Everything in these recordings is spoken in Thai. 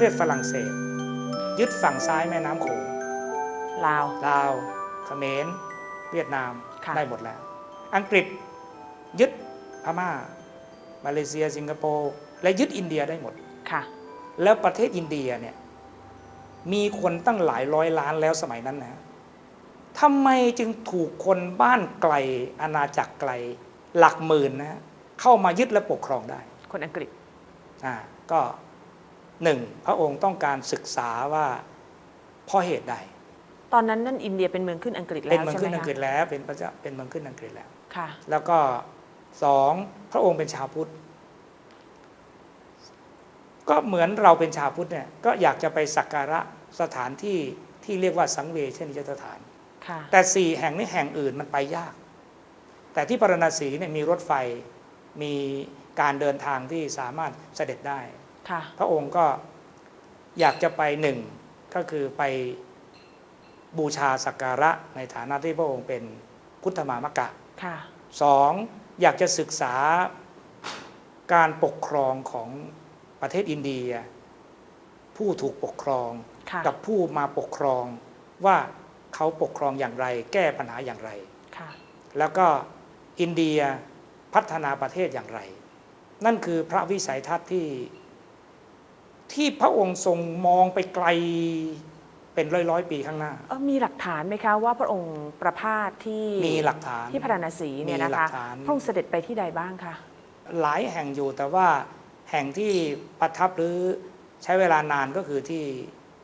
ประเทศฝรั่งเศส ยึดฝั่งซ้ายแม่น้ำโขงลาว ลาวเขมรเวียดนามค่ะ ได้หมดแล้ว อังกฤษยึดพม่า มาเลเซียสิงคโปร์และยึดอินเดียได้หมด ค่ะ แล้วประเทศอินเดียเนี่ยมีคนตั้งหลายร้อยล้านแล้วสมัยนั้นนะทำไมจึงถูกคนบ้านไกลอาณาจักรไกลหลักหมื่นนะเข้ามายึดและปกครองได้ คนอังกฤษ อ่าก็ หนึ่งพระองค์ต้องการศึกษาว่าเพราะเหตุใด ตอนนั้นนั่นอินเดียเป็นเมืองขึ้นอังกฤษเป็แล้นวเมืองใช่ไหมขึ้นอังคะกฤษแล้วเป็นพระเจ้าเป็นเมืองขึ้นอังกฤษแล้วค่ะ แล้วก็สองพระองค์เป็นชาวพุทธก็เหมือนเราเป็นชาวพุทธเนี่ยก็อยากจะไปสักการะสถานที่ที่เรียกว่าสังเวชนิยสถานค่ะแต่สี่แห่งนี้แห่งอื่นมันไปยาก แต่ที่ปรณสีเนี่ยมีรถไฟมีการเดินทางที่สามารถเสด็จได้ค่ะ พระองค์ก็อยากจะไปหนึ่งก็คือไปบูชาสักการะในฐานะที่พระองค์เป็นพุทธมามกะค่ะสองอยากจะศึกษาการปกครองของประเทศอินเดีย ผู้ถูกปกครองค่ะกับผู้มาปกครองว่าเขาปกครองอย่างไร แก้ปัญหาอย่างไรค่ะแล้วก็อินเดียพัฒนาประเทศอย่างไร นั่นคือพระวิสัยทัศน์ที่ ที่พระองค์ทรงมองไปไกลเป็นร้อยร้อยๆปีข้างหน้าเอ่อมีหลักฐานไหมคะว่าพระองค์ประพาสที่มีหลักฐานที่พระนศีเนี่ยมีนะหลัคะกฐานพระองค์เสด็จไปที่ใดบ้างคะหลายแห่งอยู่แต่ว่าแห่งที่ประทับหรือใช้เวลานานก็คือที่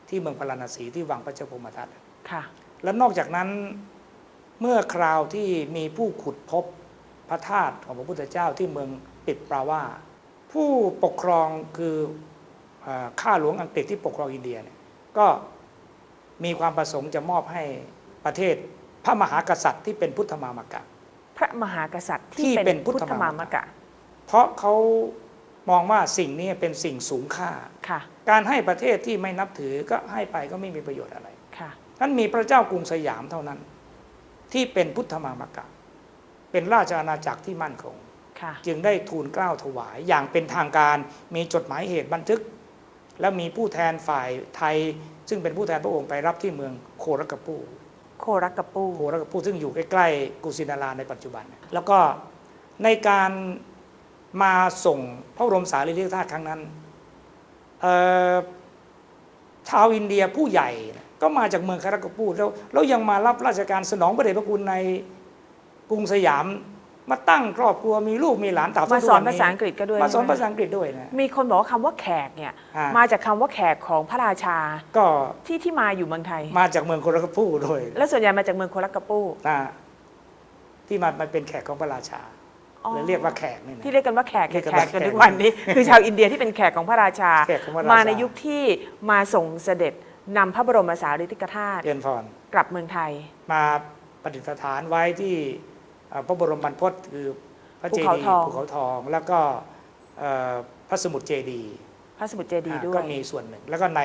ที่เมืองพาราณสีที่วังพระเจ้าพรหมทัตค่ะ แล้วนอกจากนั้นเมื่อคราวที่มีผู้ขุดพบพระธาตุของพระพุทธเจ้าที่เมืองปิดปราว่า ผู้ปกครองคือเออ ข้าหลวงอังกฤษที่ปกครองอินเดียเนี่ยก็มีความประสงค์จะมอบให้ประเทศพระมหากษัตริย์ที่เป็นพุทธมามกะ พระมหากษัตริย์ที่ที่เป็เป็นนพุพุททธธมามามมกะกะ เพราะเขามองว่าสิ่งนี้เป็นสิ่งสูงค่าค่ะ การให้ประเทศที่ไม่นับถือก็ให้ไปก็ไม่มีประโยชน์อะไรค่ะนั้นมีพระเจ้ากรุงสยามเท่านั้น ที่เป็นพุทธมามกะ เป็นราชอาณาจักรที่มั่นคงค่ะจึงได้ทูลเกล้าถวายอย่างเป็นทางการมีจดหมายเหตุบันทึก แล้วมีผู้แทนฝ่ายไทย ซึ่งเป็นผู้แทนพระองค์ไปรับที่เมืองโครกปูโครักกะปูโครกปูซึ่งอยู่ใกล้ๆกุสินาราในปัจจุบัน แล้วก็ในการมาส่งพระบรมสารีริกธาตุครั้งนั้นเอ่อชาวอินเดียผู้ใหญ่ก็มาจากเมืองคารักปูแล้วแล้วยังมารับราชการสนองพระเดชพระคุณในกรุงสยาม มาตั้งครอบครัวมีลูกมีหลานต่ามาสอนภาษาอังกฤษก็ด้วยมาสอนใช่ไหภาษาอังกฤษด้วยนะมีคนบอกว่าคำว่าแขกเนี่ยอ่ามาจากคำว่าแขกของพระราชา ก็ที่ที่มาอยู่เมืองไทย มาจากเมืองโครักปูด้วย และส่วนใหญ่มาจากเมืองโครักกะปูนะที่มามาเป็นแขกของพระราชาอ๋อเลยเรียกว่าแขกนี่นะที่เรียกกันว่าแขกเรียกกันแขว่ากกันแขกทุกวันนี้ คือชาวอินเดียที่เป็นแขกของพระราชาแขกของพระราชามมาในยุคที่มาส่งเสด็จนำพระบรมสารีริกธาตุเรียนพรกลับเมืองไทย มาประดิษฐานไว้ที่เอ่อ พระบรมบรรพตคือพระเจภูเขาดีย์ทองภูเขาทอง แล้วก็เอ่อพระสมุทรเจดีย์พระสมุทรเจดีย์อ่าด้วก็ยมีส่วนหนึ่ง แล้วก็ใน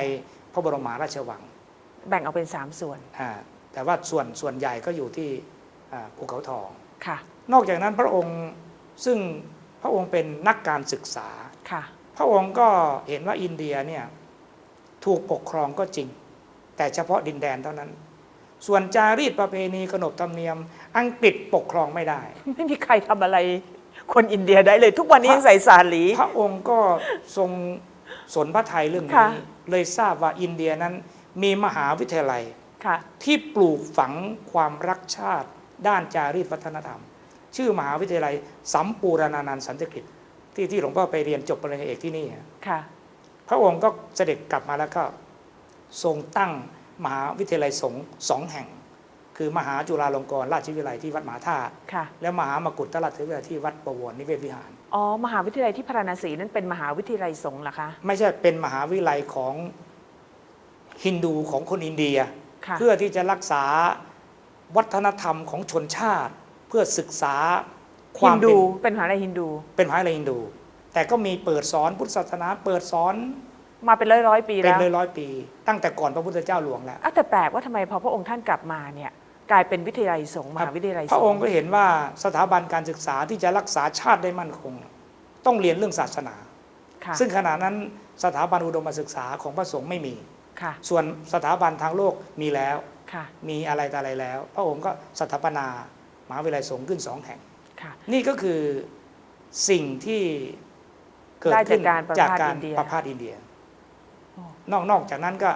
พระบรมมหาราชวัง แบ่งออกเป็นสามส่วนอ่าแต่ว่าส่วนส่วนใหญ่ก็อยู่ที่อ่าภูเขาทองค่ะ นอกจากนั้นพระองค์ซึ่งพระองค์เป็นนักการศึกษาค่ะ พระองค์ก็เห็นว่าอินเดียเนี่ยถูกปกครองก็จริง แต่เฉพาะดินแดนเท่านั้น ส่วนจารีตประเพณีขนบธรรมเนียม อังกฤษปกครองไม่ได้ ไม่มีใครทำอะไรคนอินเดียได้เลย ทุกวันนี้ยังใส่สาลี พระองค์ก็ทรงสนพระไทยเรื่องค่ะนี้ เลยทราบว่าอินเดียนั้นมีมหาวิทยาลัยค่ะที่ปลูกฝังความรักชาติ ด้านจารีตวัฒนธรรม ชื่อมหาวิทยาลัยสัมปูรณานันท์สันติกิจที่ที่หลวงพ่อไปเรียนจบปริญญาเอกที่นี่ค่ะ พระองค์ก็เสด็จกลับมาแล้วก็ทรงตั้งมหาวิทยาลัยสงฆ์สองแห่ง คือมหาจุฬาลงกรณราชวิทยาลัยที่วัดมหาธาตุค่ะและมหามกุฏราชวิทยาลัยที่วัดประวรนิเวศวิหาร อ๋อ มหาวิทยาลัยที่พาราณสีนั้นเป็นมหาวิทยาลัยสงฆ์เหรอคะ ไม่ใช่เป็นมหาวิทยาลัยของฮินดูของคนอินเดีย ค่ะ เพื่อที่จะรักษาวัฒนธรรมของชนชาติ เพื่อศึกษาคฮิวามนเป็ดูนเป็นมหาวิทยาลัยฮินดู เป็นมหาวิทยาลัยฮินดู แต่ก็มีเปิดสอนพุทธศาสนา เปิดสอนมาเป็นร้อยร้อยๆปีเป็นแล้วร้อยร้อยๆปี ตั้งแต่ก่อนพระพุทธเจ้าหลวงแล้ว อะแต่แปลกว่าทำไมพอพระองค์ท่านกลับมาเนี่ย กลายเป็นวิทยาลัยสงฆ์มหาวิทยาลัยสงฆ์พระองค์ก็เห็นว่าสถาบันการศึกษาที่จะรักษาชาติได้มั่นคง ต้องเรียนเรื่องศาสนาค่ะซึ่งขณะนั้นสถาบันอุดมศึกษาของพระสงฆ์ไม่มีค่ะส่วนสถาบันทางโลกมีแล้วค่ะมีอะไรต่ออะไรแล้ว พระองค์ก็สถาปนามหาวิทยาลัยสงฆ์ขึ้นสองแห่งค่ะนี่ก็คือสิ่งที่เกิดได้ขึ้นจากการประพาสจากการอินเดียประพาสอินเดียโอ้นอกนอกจากนั้นก็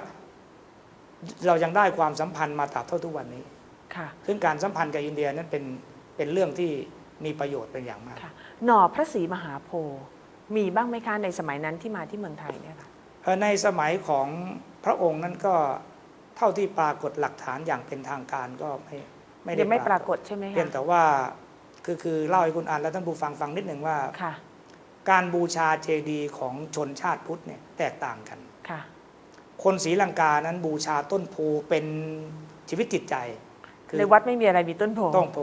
เรายังได้ความสัมพันธ์มาตราบเท่าทุกวันนี้ค่ะ ซึ่งการสัมพันธ์กับอินเดียนั้นเป็นเป็นเรื่องที่มีประโยชน์เป็นอย่างมากค่ะหน่อพระศรีมหาโพธิ์มีบ้างไหมคะในสมัยนั้นที่มาที่เมืองไทยเนี่ยค่ะเอ่อในสมัยของพระองค์นั้นก็เท่าที่ปรากฏหลักฐานอย่างเป็นทางการก็ไม่ไม่ได้ยังไม่ปรากฏใช่ไหมเพียงคะแต่ว่าคือคือเล่าให้คุณอ่านและท่านผู้ฟังฟังนิดหนึ่งว่าค่ะการบูชาเจดีย์ของชนชาติพุทธเนี่ยแตกต่างกันค่ะ คนศรีลังกานั้นบูชาต้นโพเป็นชีวิตจิตใจคื ในวัดไม่มีอะไรมีต้นโพต้นโพ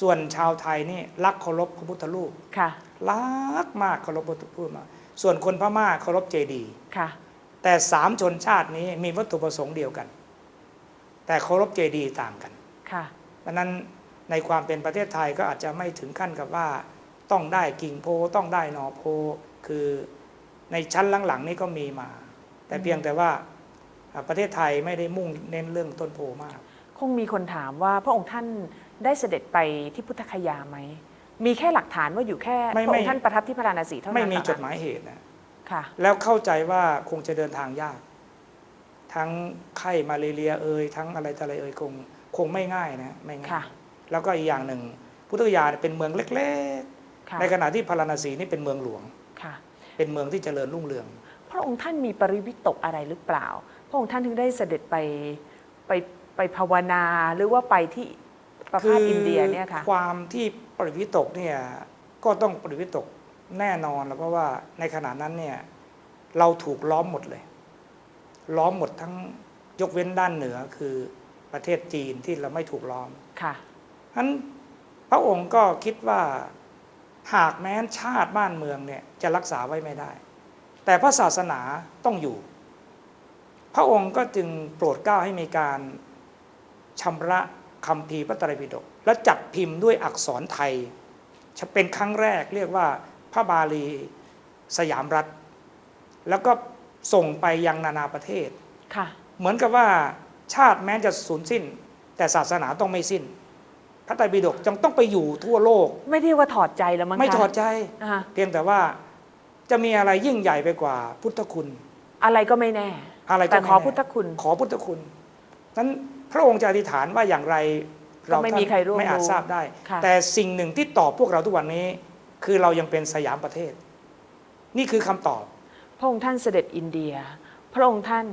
ส่วนชาวไทยนี่รักเคารพพระพุทธรูปค่ะรักมากเคารพพระพุทธรูปมากส่วนคนพม่าเคารพเจดีย์ค่ะ แต่สามชนชาตินี้มีวัตถุประสงค์เดียวกัน แต่เคารพเจดีย์ต่างกันค่ะดังนั้นในความเป็นประเทศไทยก็อาจจะไม่ถึงขั้นกับว่า ต้องได้กิ่งโพต้องได้หนอโพคือในชั้นหลังๆนี่ก็มีมา แต่เพียงแต่ว่าอ่าประเทศไทยไม่ได้มุ่งเน้นเรื่องต้นโพมากค งมีคนถามว่าพระองค์ท่านได้เสด็จไปที่พุทธคยาไหม มีแค่หลักฐานว่าอยู่แค่ไม่พระไม่องค์ท่านประทับที่พระราณสีเท่านั้นไม่มีเหรอคะจดหมายเหตุนะค่ะแล้วเข้าใจว่าคงจะเดินทางยาก ทั้งไข้มาเลเรียเอ่ยทั้งอะไรต่ออะไรเอ่ยคงคงไม่ง่ายนะไม่ง่าค่ะยแล้วก็อีกอย่างหนึ่ง พุทธคยาเป็นเมืองเล็กค่ะๆในขณะที่พาราณสีนี่เป็นเมืองหลวงค่ะเป็นเมืองที่เจริญรุ่งเรือง พระองค์ท่านมีปริวิตกอะไรหรือเปล่า พระองค์ท่านถึงได้เสด็จไปไป ไปภาวนาหรือว่าไปที่ประพาสอินเดียเนี่ยค่ะความที่ปริวิตกเนี่ยก็ต้องปริวิตกแน่นอนแล้วเพราะว่าในขณะนั้นเนี่ยเราถูกล้อมหมดเลย ล้อมหมดทั้งยกเว้นด้านเหนือคือประเทศจีนที่เราไม่ถูกล้อมค่ะฉะนั้นพระองค์ก็คิดว่าหากแม้นชาติบ้านเมืองเนี่ยจะรักษาไว้ไม่ได้ แต่พระศาสนาต้องอยู่ พระองค์ก็จึงโปรดเกล้าให้มีการ ชำระคำพีร์พระไตรปิฎกและจัดพิมพ์ด้วยอักษรไทย จะเป็นครั้งแรกเรียกว่าพระบาลีสยามรัฐ แล้วก็ส่งไปยังนานาประเทศค่ะเหมือนกับว่าชาติแม้จะสูญสิ้น แต่ศาสนาต้องไม่สิ้น พระไตรปิฎกจึงต้องไปอยู่ทั่วโลก ไม่ได้ว่าถอดใจแล้วมั้งคะไม่ถอดใจอ่าเพียงแต่ว่าจะมีอะไรยิ่งใหญ่ไปกว่าพุทธคุณ อะไรก็ไม่แน่ อะไรก็แต่ไม่ขอแน่พุทธคุณ ขอพุทธคุณ นั้นพระองค์จะอธิษฐานว่าอย่างไรก็ไม่มีใครร่วมไม่อาจรู้ทราบได้ค่ะแต่สิ่งหนึ่งที่ตอบพวกเราทุกวันนี้ คือเรายังเป็นสยามประเทศ นี่คือคำตอบ พระองค์ท่านเสด็จอินเดีย พระองค์ท่าน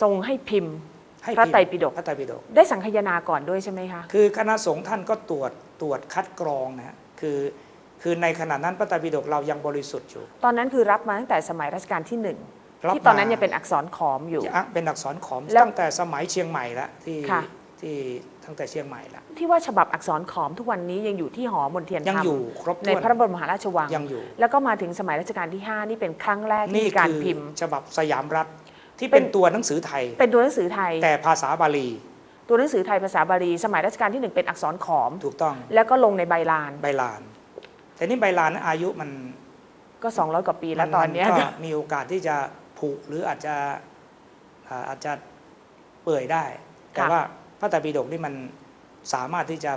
ทรงให้พิมพ์ให้พระพิมพ์ไตรปิฎกพระไตรปิฎกได้สังคายนาก่อนด้วยใช่ไหมคะคือคณะสงฆ์ท่านก็ตรวจตรวจคัดกรองนะฮะคือคือในขณะนั้นพระไตรปิฎกเรายังบริสุทธิ์อยู่ ตอนนั้นคือรับมาตั้งแต่สมัยรัชกาลที่หนึ่ง รับที่ตอนนั้นมายัยังเป็นอักษรขอมอยู่อะเป็นอักษรขอมแล้วตั้งแต่สมัยเชียงใหม่ละที่ค่ะที่ตั้งแต่เชียงใหม่ละที่ว่าฉบับอักษรขอมทุกวันนี้ยังอยู่ที่หอมนเทียนธรยังรมอยู่ครบในถ้วนพระบรมมหาราชวังยังอยู่ แล้วก็มาถึงสมัยรัชกาลที่ 5 นี่เป็นครั้งแรกที่นี่มีการคือพิมพ์ ฉบับสยามรัฐที่เป็เป็นนตัวหนังสือไทย เป็นตัวหนังสือไทย แต่ภาษาบาลี ตัวหนังสือไทยภาษาบาลี สมัยรัชกาลที่หนึ่งเป็นอักษรขอมถูกต้อง แล้วก็ลงในใบลานใบลาน แต่นี่ใบลานอายุมันก็ 200 กว่าปีแล้วมัตอนเนี้ยมัก็มีโอกาสที่จะ ผุหรืออาจจะอ่าอาจจะเปื่อยได้ แต่ว่าพระไตรปิฎกนี่มันสามารถที่จะ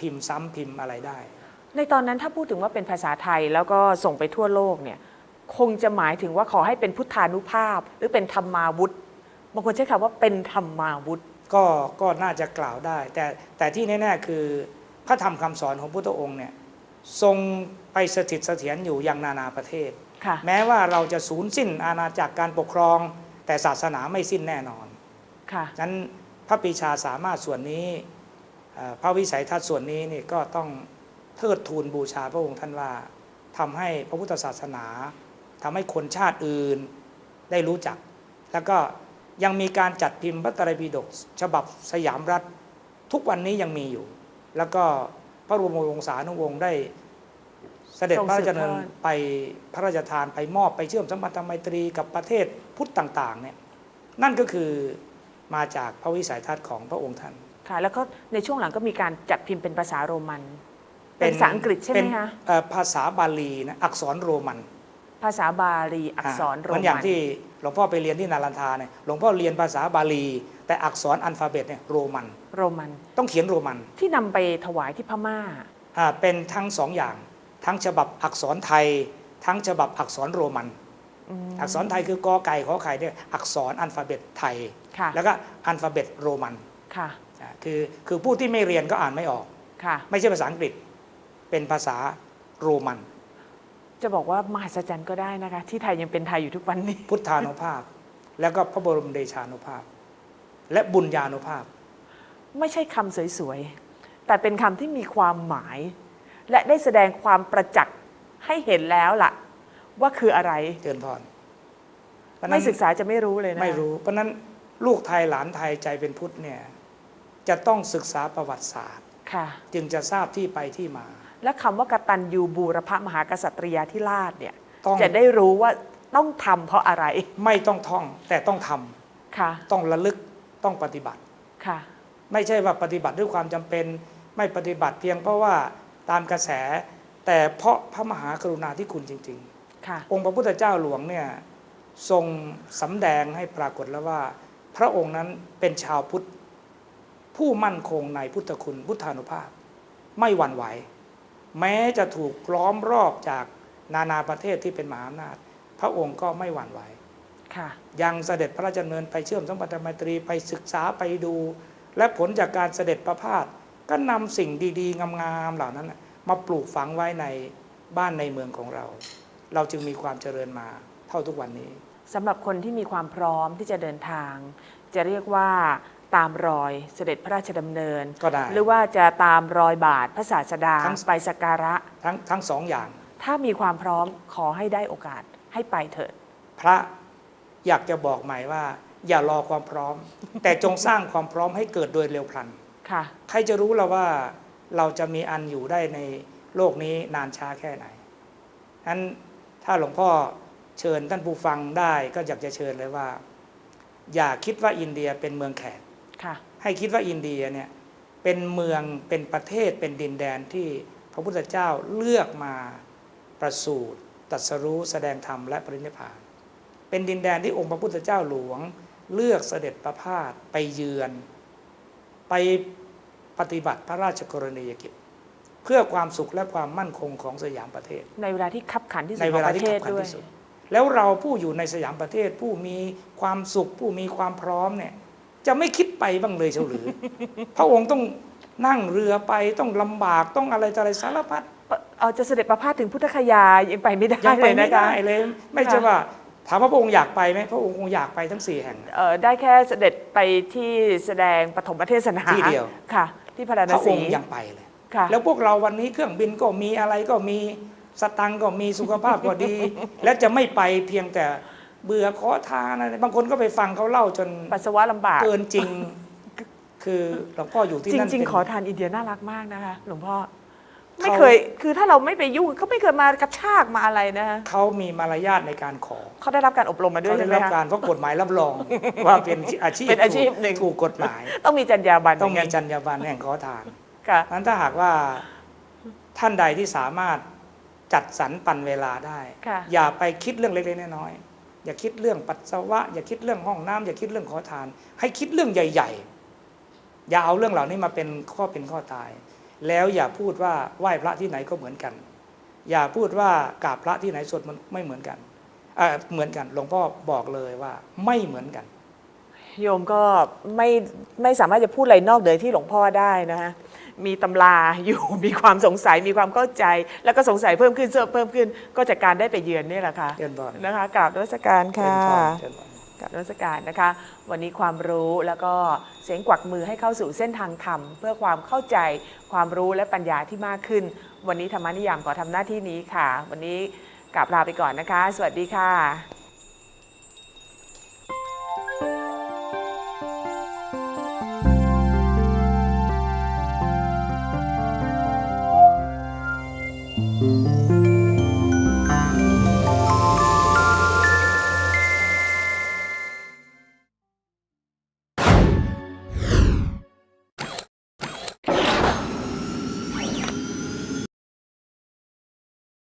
พิมพ์ซ้ำพิมพ์อะไรได้ ในตอนนั้นถ้าพูดถึงว่าเป็นภาษาไทยแล้วก็ส่งไปทั่วโลกเนี่ยคงจะหมายถึงว่าขอให้เป็นพุทธานุภาพ หรือเป็นธรรมาวุธบางคนใช้คำว่าเป็นธรรมาวุธก็ก็น่าจะกล่าวได้ แต่แต่ที่แน่ๆคือพระธรรมคำสอนของพุทธองค์เนี่ยทรงไปสถิตเสถียรอยู่ยังนานาประเทศค่ะ แม้ว่าเราจะสูญสิ้นอาณาจักรการปกครอง แต่ศาสนาไม่สิ้นแน่นอนค่ะฉะนั้นพระปรีชาสามารถส่วนนี้เอ่อพระวิสัยทัศน์ส่วนนี้นี่ก็ต้องเทิดทูนบูชาพระองค์ท่านว่าทำให้พระพุทธศาสนาทำให้คนชาติอื่นได้รู้จัก แล้วก็ยังมีการจัดพิมพ์พระไตรปิฎกฉบับสยามรัฐ ทุกวันนี้ยังมีอยู่ แล้วก็พระบรมวงศานุวงศ์ได้ เสด็จทรงพระราชดำเนินสืบทอดไปพระราชทานไปมอบไปเชื่อมสัมพันธไมตรีกับประเทศพุทธต่างๆเนี่ยนั่นก็คือมาจากพระวิสัยทัศน์ของพระองค์ท่านค่ะแล้วก็ในช่วงหลังก็มีการจัดพิมพ์เป็นภาษาโรมัน เป็นภาษาอังกฤษใช่ไหมเป็นคะเอ่อภาษาบาลีนะอักษรโรมัน ภาษาบาลีอักษรโรเหมืมัอนอย่างที่หลวงพ่อไปเรียนที่นารันทาเนี่ยหลวงพ่อเรียนภาษาบาลี แต่อักษรอัลฟาเบตเนี่ยโรมัน โรมัน ต้องเขียนโรมันที่นำไปถวายที่พม่าอ่าเป็นทั้งสองอย่าง ทั้งฉบับอักษรไทย ทั้งฉบับอักษรโรมันอืมอักษรไทยคือกอไก่ขอไข่เนี่ยอักษรอัลฟาเบตไทยค่ะแล้วก็อัลฟาเบตโรมันค่ะอ่าคือคือผู้ที่ไม่เรียนก็อ่านไม่ออกค่ะไม่ใช่ภาษาอังกฤษ เป็นภาษาโรมัน จะบอกว่ามหัศจรรย์ก็ได้นะคะ ที่ไทยยังเป็นไทยอยู่ทุกวันนี้ พุทธานุภาพ แล้วก็พระบรมเดชานุภาพ และบุญญานุภาพ ไม่ใช่คำสวยๆแต่เป็นคำที่มีความหมาย และได้แสดงความประจักษ์ให้เห็นแล้วล่ะ ว่าคืออะไรเจริญพรเพราะฉะไม่นั้นศึกษาจะไม่รู้เลยนะไม่รู้เพราะฉะนั้นลูกไทยหลานไทยใจเป็นพุทธเนี่ยจะต้องศึกษาประวัติศาสตร์ค่ะ จึงจะทราบที่ไปที่มา และคำว่ากตัญญูบูรพมหากษัตริยาธิราชเนี่ยต้องจะได้รู้ว่าต้องทำเพราะอะไร ไม่ต้องท่องแต่ต้องทำค่ะ ต้องระลึกต้องปฏิบัติค่ะ ไม่ใช่ว่าปฏิบัติด้วยความจำเป็น ไม่ปฏิบัติเพียงเพราะว่า ตามกระแส แต่เพราะพระมหากรุณาธิคุณจริงๆค่ะองค์พระพุทธเจ้าหลวงเนี่ยทรงสำแดงให้ปรากฏแล้วว่า พระองค์นั้นเป็นชาวพุทธ ผู้มั่นคงในพุทธคุณพุทธานุภาพ ไม่หวั่นไหว แม้จะถูกล้อมรอบจากนานาประเทศที่เป็นมหาอำนาจ พระองค์ก็ไม่หวั่นไหวค่ะยังเสด็จพระราชดำเนินไปเชื่อมสัมพันธไมตรีไปศึกษาไปดู และผลจากการเสด็จประพาส ก็นำสิ่งดีๆ งามๆเหล่านั้นน่ะมาปลูกฝังไว้ในบ้านในเมืองของเรา เราจึงมีความเจริญมาเท่าทุกวันนี้สำหรับคนที่มีความพร้อมที่จะเดินทาง จะเรียกว่าตามรอยเสด็จพระราชดำเนิน ก็ได้หรือว่าจะตามรอยบาทพระศาสดาทั้งไปสักการะทั้งทั้งสองอย่าง ถ้ามีความพร้อมขอให้ได้โอกาสให้ไปเถิด พระอยากจะบอกใหม่ว่า อย่ารอความพร้อม แต่จงสร้างความพร้อมให้เกิดโดยเร็วพลัน ค่ะ ใครจะรู้ล่ะว่าเราจะมีอันอยู่ได้ในโลกนี้นานช้าแค่ไหนนั้นถ้าหลวงพ่อเชิญท่านผู้ฟังได้ก็อยากจะเชิญเลยว่า อย่าคิดว่าอินเดียเป็นเมืองแขกค่ะให้คิดว่าอินเดียเนี่ยเป็นเมืองเป็นประเทศเป็นดินแดนที่พระพุทธเจ้าเลือกมาประสูติตรัสรู้แสดงธรรมและปรินิพพาน เป็นดินแดนที่องค์พระพุทธเจ้าหลวง เลือกเสด็จประพาสไปเยือน ไปปฏิบัติพระราชกรณียกิจ เพื่อความสุขและความมั่นคงของสยามประเทศ ในเวลาที่คับขันที่สุดในขเวองลาประที่เทขัศบขันด้วยที่สุด แล้วเราผู้อยู่ในสยามประเทศผู้มีความสุข ผู้มีความพร้อมเนี่ยจะไม่คิดไปบ้างเลยเชียวหรือพระองค์ต้องนั่งเรือไปต้องลำบากต้องอะไรต่ออะไรสารพัดเอาจะเสด็จประพาสถึงพุทธคยายังไปไม่ได้ยังไปเลยไม่นะคะได้เลย ไม่ใช่ว่า ถามว่าพระองค์อยากไปไหมพระองค์คงอยากไปทั้งสี่แห่ง เอ่อได้แค่เสด็จไปที่แสดงปฐมเทศนาที่เดียว ค่ะ ที่พระพนระศีองค์ยังไปเลย ค่ะ แล้วพวกเราวันนี้เครื่องบินก็มีอะไรก็มีสตังค์ก็มีสุขภาพก็ดี และจะไม่ไปเพียงแต่เบื่อขอทานอะไรบางคนก็ไปฟังเขาเล่าจนปัสสาวะลำบาก เกินจริง คือหลวงพ่ออยู่ที่จนั่นริงเป็นๆขอทานอินเดียน่ารักมากนะคะ หลวงพ่อเขา ไม่เคย คือถ้าเราไม่ไปยุ่งเขาไม่เคยมากระชากมาอะไรนะคะเขามีมารยาทในการขอเขาได้รับการอบรมมาด้วยเขาได้ใช่ไหมรับคะการเพราะกฎหมายรับรอง ว่าเป็นอาชีพเป็นอาชีพหนึ่ง ถูกกฎหมาย ต้องมีจรรยาบรรณต้องมีย่าจรรยาบรรณแห่งขอทานค่ะ นั้นถ้าหากว่าท่านใดที่สามารถจัดสรรปันเวลาได้ ค่ะ อย่าไปคิดเรื่องเล็กๆน้อยๆอย่าคิดเรื่องปัสสาวะ อย่าคิดเรื่องห้องน้ำอย่าคิดเรื่องขอทาน ให้คิดเรื่องใหญ่ ๆ อย่าเอาเรื่องเหล่านี้มาเป็นข้อเป็นข้อตาย แล้วอย่าพูดว่าไหว้พระที่ไหนก็เหมือนกัน อย่าพูดว่ากราบพระที่ไหนสวดมันต์ไม่เหมือนกันเอ่อเหมือนกันหลวงพ่อบอกเลยว่าไม่เหมือนกัน โยมก็ไม่ไม่สามารถจะพูดอะไรนอกเหนือที่หลวงพ่อได้นะฮะมีตำราอยู่มีความสงสัยมีความเข้าใจ แล้วก็สงสัยเพิ่มขึ้นเพิ่มขึ้น ก็จากการได้ไปเยือนนี่แหละค่ะเชิญพรนะคะกราบนวัสการเชิค่ะญพรเชิญพร กับนวัสการนะคะ วันนี้ความรู้แล้วก็เสียงกวักมือให้เข้าสู่เส้นทางธรรม เพื่อความเข้าใจความรู้และปัญญาที่มากขึ้น วันนี้ธรรมนิยามขอทำหน้าที่นี้ค่ะ วันนี้กลับลาไปก่อนนะคะ สวัสดีค่ะ